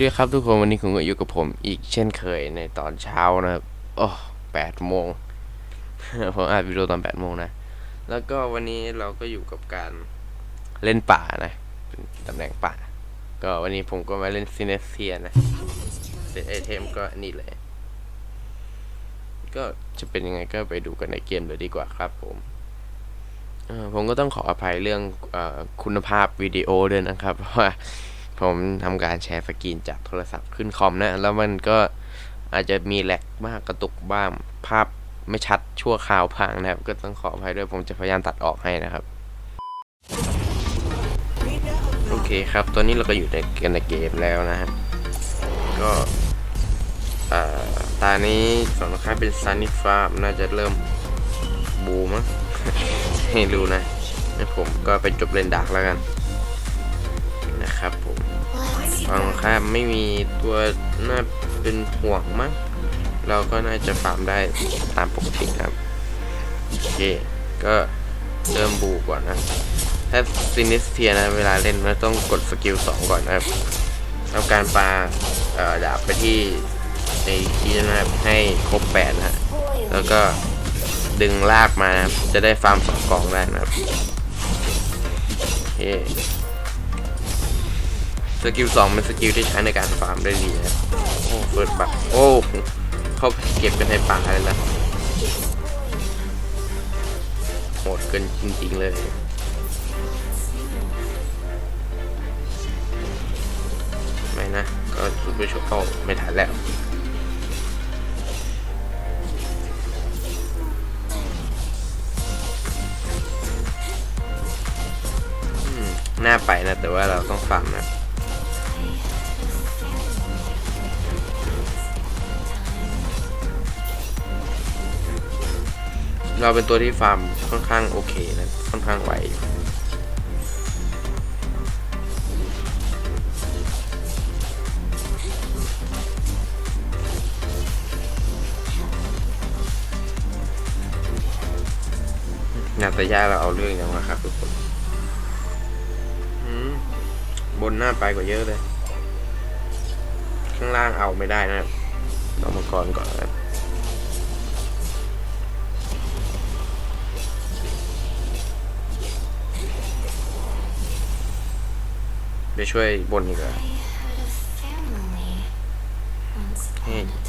วัสดีครับทุกคนวันนี้คุณก็อยู่กับผมอีกเช่นเคยในตอนเช้านะครับโอ้แปดโมงผมอัดวิดีโอตอนแปดโมงนะ แล้วก็วันนี้เราก็อยู่กับการเล่นป่านะตำแหน่งป่า ก็วันนี้ผมก็มาเล่นซินเนเซียนะเซตไอเทมก็นี่เลย ก็จะเป็นยังไงก็ไปดูกันในเกมเลยดีกว่าครับผมผมก็ต้องขออภัยเรื่องอคุณภาพวิดีโอด้วยนะครับเพราะว่า ผมทำการแชร์สกรีนจากโทรศัพท์ขึ้นคอมนะ แล้วมันก็อาจจะมีแลกบ้างกระตุกบ้างภาพไม่ชัดชั่วคราวพังนะครับ ก็ต้องขออภัยด้วยผมจะพยายามตัดออกให้นะครับ โอเคครับ ตอนนี้เราก็อยู่ในกันในเกมแล้วนะฮะก็อ่าตานี้ฝั่งตรงข้าเป็นซันนี่ฟาร์มน่าจะเริ่มบูมั้งให้รู้นะผมก็ไปจบเลนดาร์กแล้วกัน นะครับผมฝั่งข้ามไม่มีตัวน่าเป็นห่วงมั้งเราก็น่าจะฟาร์มได้ตามปกติครับโอเคก็เริ่มบูก่อนนะ ถ้าซินิสเทียนะ เวลาเล่นมันต้องกดสกิล 2 ก่อนนะครับทำการปาดาบไปที่ในที่นะครับให้ครบ 8 นะฮะแล้วก็ดึงลากมานะครับจะได้ฟาร์มสองกองได้นะครับโอเค สกิล2เป็นสกิลที่ใช้ในการฟาร์มได้ดีนะโอ้เปิดบัตรโอ้เขาเก็บกันในป่าเลยนะโหดเกินจริง ๆ เลยไม่นะ ก็ซูเปอร์ชว์เข้าไม่ทันแล้วน่าไปนะ แต่ว่าเราต้องฟาร์มนะ เราเป็นตัวที่ฟาร์มค่อนข้างโอเคนะค่อนข้างไหวอยู่นาตายาเราเอาเรื่องยังวะครับทุกคนบนหน้าไปกว่าเยอะเลย ข้างล่างเอาไม่ได้นะครับเอามังกรก่อนนะครับ ไปช่วยบนดีกว่า Hey. Time.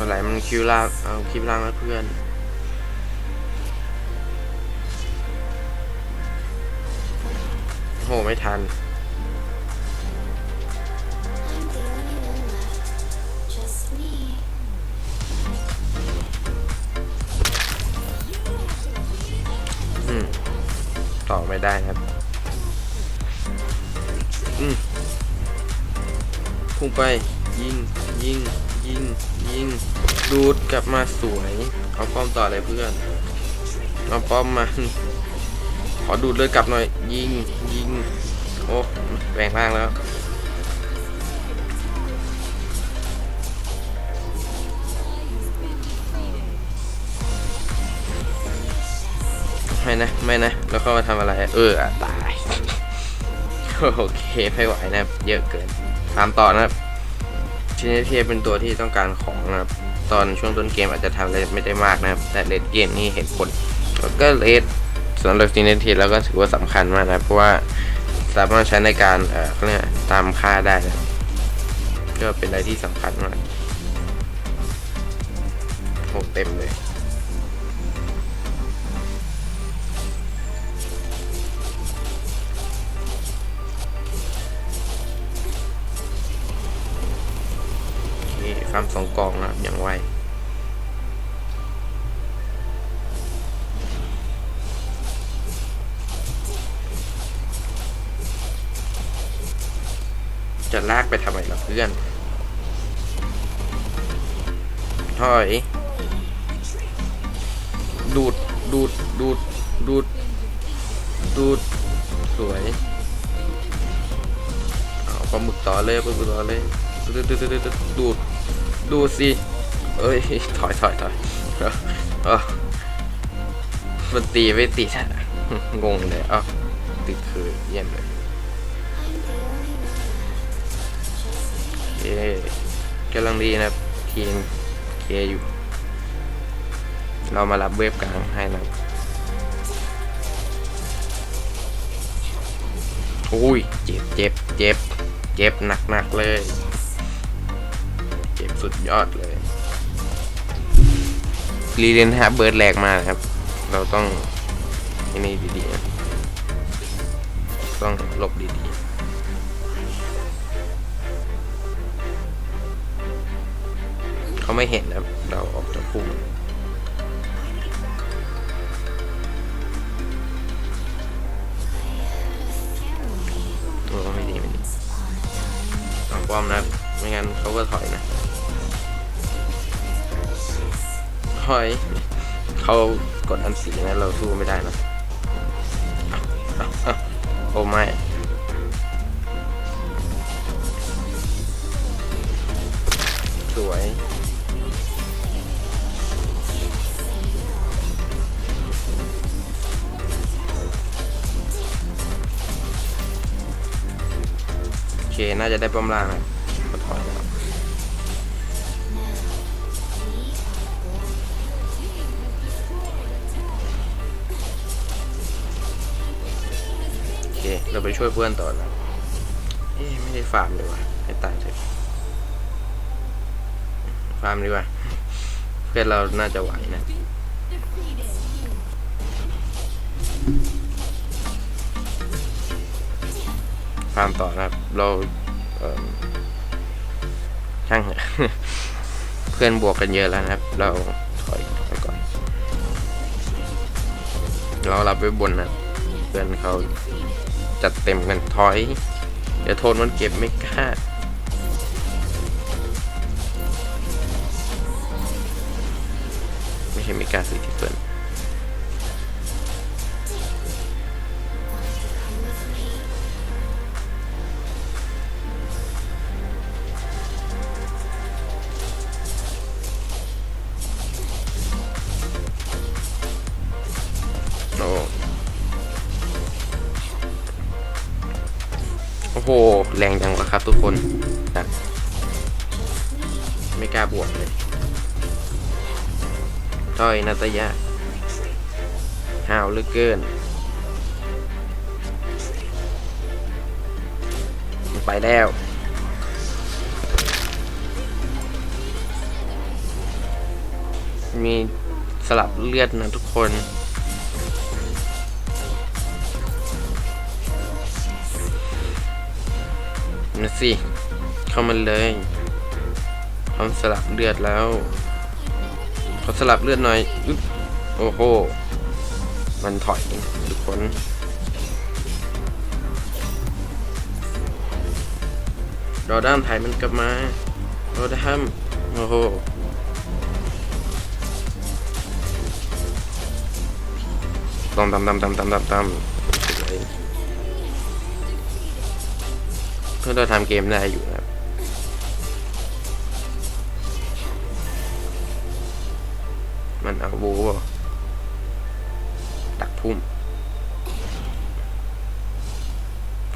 อะไรมันคิวล่างเอาคลิปล่างแล้วเพื่อนโหไม่ทันอืมต่อไม่ได้ครับ อืมพุ่งไป ยิง ยิง ยิง ยิง ดูดกลับมาสวย เอาป้อมต่อเลยเพื่อน เอาป้อมมา ขอดูดเลยกลับหน่อย ยิง ยิง โอ้แรงมากแล้วไม่นะ ไม่นะ แล้วเข้ามาทำอะไร เออตาย โอเค ไม่ไหวนะ เยอะเกิน ตามต่อนะครับ ชินเทียเป็นตัวที่ต้องการของนะครับ ตอนช่วงต้นเกมอาจจะทำอะไรไม่ได้มากนะครับ แต่เลดเกมนี่เห็นผล แล้วก็เลดสำหรับชินเนเทียแล้วก็ถือว่าสำคัญมากนะ เพราะว่าสามารถใช้ในการเอ่อเรียกตามค่าได้นะก็เป็นอะไรที่สำคัญมากโหเต็มเลย ฟาร์มสองกองนะอย่างไวจะลากไปทำไมล่ะเพื่อนถอย ดูด ดูด ดูด ดูด ดูด สวย เอาปลาหมึกต่อเลยปลาหมึกต่อเลย ดูดดูดดูดดูด ดูสิเอ้ย ถอยถอยถอยเออมันตีไม่ติดอะงงเลยเอ้าติดคือเยี่ยมเลยเย้กำลังดีนะทีมเคอยู่ เรามารับเวฟกลางให้นะอุ้ย เจ็บเจ็บเจ็บ เจ็บหนักหนักๆเลย สุดยอดเลยรีเลนฮะเบิร์ดแหลกมานะครับ เราต้องนี่ดีๆนะต้องหลบดีๆเขาไม่เห็นนะเราออกจากพุ่มโอ้ไม่ดีไม่ดีต้องป้อมนะ ไม่งั้นเขาก็ถอยนะ ถอย เขากดอันสีนะเราสู้ไม่ได้นะโอ้ไม่สวยโอเคน่าจะได้ป้อมล่างนะ เราไปช่วยเพื่อนต่อนะเอ๊ไม่ได้ฟาร์มเลยว่ะให้ตายเถอะฟาร์มดีกว่า เพื่อนเราน่าจะไหวนะฟาร์มต่อนะครับ เราเช่างเพื่อนบวกกันเยอะแล้วนะครับ เราถอยถอยก่อน เรารับไว้บนนะเพื่อนเขา จัดเต็มกันถอย เดี๋ยวโทนมันเก็บไม่กล้าไม่ใช่ไม่กล้าสิที่เพื่อ อ้โห แรงจังวะครับทุกคนไม่กล้าบวกเลยต้อยนาตยาห้าวเหลือเกิน ไปแล้วมีสลับเลือดนะทุกคน นะสิ เข้ามาเลยเขาสลับเลือดแล้วขาสลับเลือดหน่อยอึ๊บโอ้โห มันถอยทุกคน รอด้านไทยมันกลับมา รอด้ามโอ้โหตอมตำตำตำตำตำตำส เพื่อเราทำเกมได้อยู่ครับมันเอาบูบ่ดักพุ่ม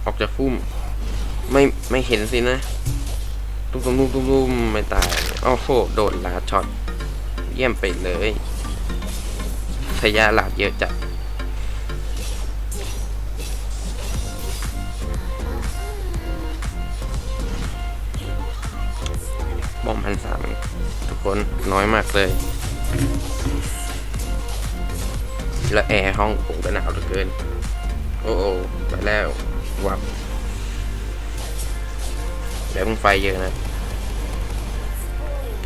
ออกจากพุ่ม ไม่ไม่เห็นสินะ ตุ้มตุ้มตุ้มตุ้มตุ้มไม่ตายโอ้โหโดนลาช็อต เยี่ยมไปเลย ทยาหลาดเยอะจัด บอมพันสามทุกคนน้อยมากเลย แล้วแอร์ห้องผมก็หนาวเหลือเกิน โอ้โอ้ไปแล้ววับแล้วมึงไฟเยอะนะ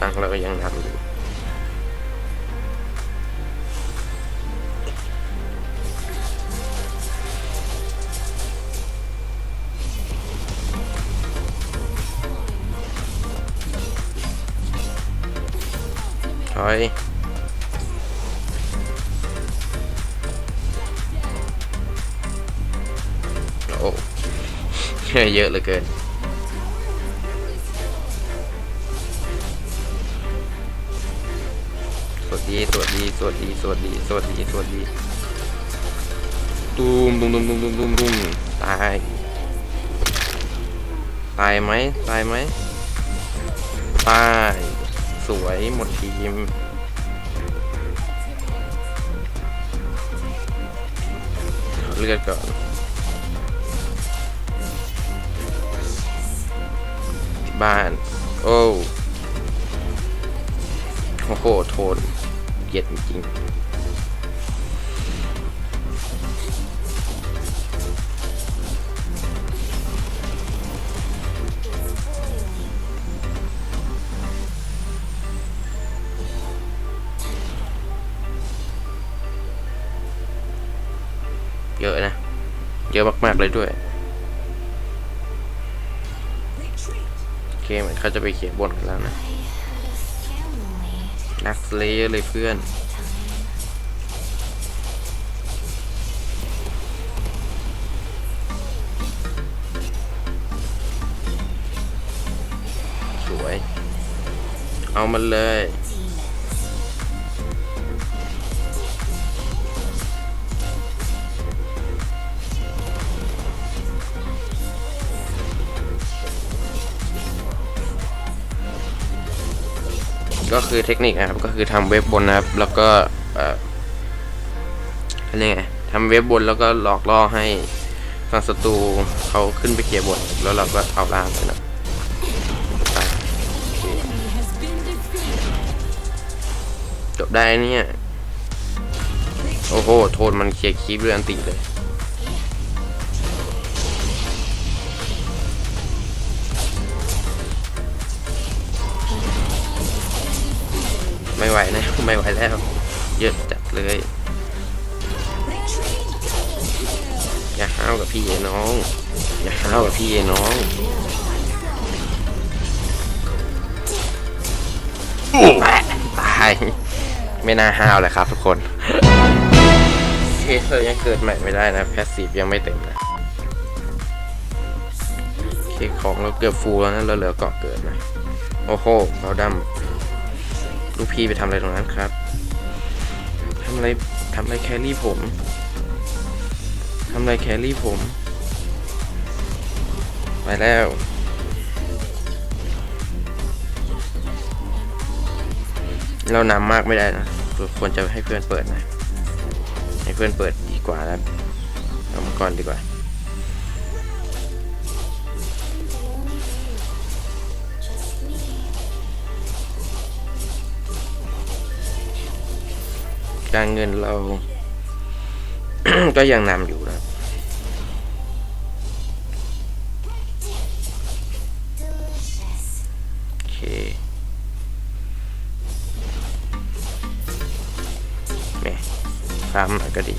ตังเราก็ยังนำอยู่ อยโอ้เยอะเหลือเกินสวัสดีสวัสดีสวัสดีสวัสดีสวัสดีสวัสดีตูมตูมตูมตูมตูมตูมตูมตาย ตายไหมตายไหมตาย สวยหมดทีมเลือดก่อนบ้าน โอ้โอ้โหโทนเย็ดจริง ยอะมากๆเลยด้วยเคเหมือนเขาจะไปเขียนบทกันแล้วนะนักเลเยอร์เลยเพื่อนสวย เอามันเลย ก็คือเทคนิคนะครับก็คือทำเว็บบนนะครับ แล้วก็เอ่ออะไรไงทำเว็บบนแล้วก็หลอกล่อให้ฝั่งศัตรูเขาขึ้นไปเคลียร์บนแล้วเราก็เอาล่างไปนะจบได้เนี่ย โอ้โห โทนมันเคลียร์คีบเรืออันติเลย ไม่ไหวนะไม่ไหวแล้ว เยอะจัดเลยอย่าห้าวกับพี่ไอ้น้อง อย่าห้าวกับพี่ไอ้น้องตายไม่น่าห้าวเลยครับทุกคนเคสเรายังเกิดใหม่ไม่ได้นะแพสซีฟยังไม่เต็มนะเคสของเราเกือบฟูลแล้วนะเราเหลือเกาะเกิดนะโอ้โหเราดำ ลูกพี่ไปทำอะไรตรงนั้นครับทำอะไรทำอะไรแครี่ผมทำอะไรแครี่ผม ไปแล้วเรานำมากไม่ได้นะควรจะให้เพื่อนเปิดนะ ให้เพื่อนเปิดดีกว่านะเอามาก่อนดีกว่า การเงินเรา ก็ยังนำอยู่นะโอเค แม่ฟาร์มหน่อยก็ดี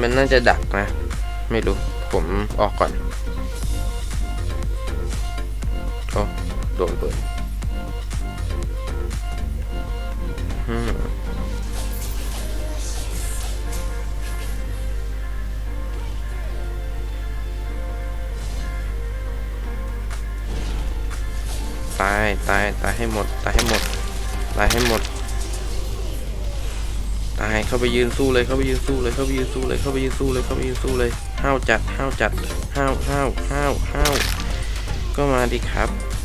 มันน่าจะดักนะ ไม่รู้ ผมออกก่อน โดนเปิดตาย ตาย ตายให้หมด ตายให้หมด ตายให้หมด ตาย เข้าไปยืนสู้เลย เข้าไปยืนสู้เลย เข้าไปยืนสู้เลย เข้าไปยืนสู้เลย เข้าไปยืนสู้เลย ห้าวจัด ห้าวจัด ห้าวห้าวห้าวห้าวก็มาดิครับ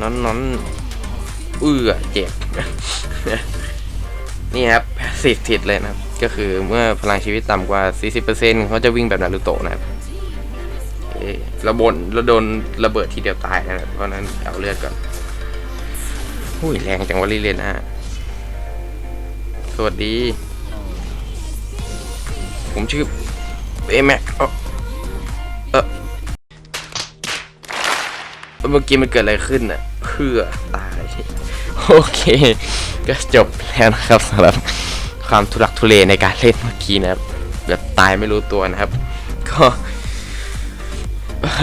นอนนอนเอื้อเจ็บ นี่ครับสิทธิ์ทิดเลยนะครับ ก็คือเมื่อพลังชีวิตต่ำกว่า 40%เขาจะวิ่งแบบนารูโตะนะครับเอ๊ะระบนแล้วโดนระเบิดทีเดียวตายนะครับ เพราะนั้นเอาเลือดก่อนหุ้ยแรงจังวะลิเลนะสวัสดี ผมชื่อเอแม็ก เมื่อกี้มันเกิดอะไรขึ้นน่ะเพื่อตายโอเค ก็จบแล้วนะครับสำหรับความทุลักทุเลในการเล่นเมื่อกี้นะครับ แบบตายไม่รู้ตัวนะครับ ก็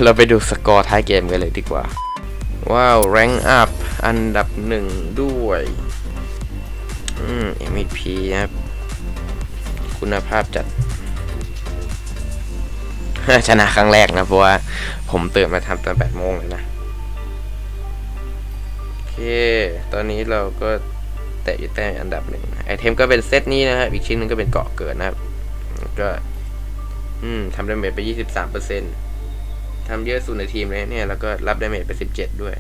เราไปดูสกอร์ท้ายเกมกันเลยดีกว่า ว้าวแรงอัพอันดับหนึ่งด้วยอืม MVP นะครับ คุณภาพจัดชนะครั้งแรกนะ เพราะว่าผมตื่นมาทำตอน8โมงเลยนะ ตอนนี้เราก็แตะอยู่แต้มอันดับหนึ่งไอเทมก็เป็นเซตนี้นะครับ อีกชิ้นหนึงก็เป็นเกาะเกิดนะครับ ก็ อืมทำดาเมจไป23เปอร์เซ็นต์ทำเยอะสุดในทีมเลยเนี่ย แล้วก็รับดาเมจไป17ด้วย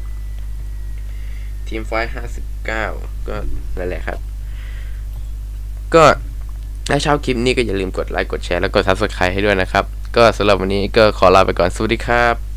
ทีมไฟท์59ก็นั่นแหละครับ ก็ถ้าชอบคลิปนี้ก็อย่าลืมกดไลค์ กดแชร์ แล้วกด subscribe ให้ด้วยนะครับ ก็สำหรับวันนี้ก็ขอลาไปก่อน สวัสดีครับ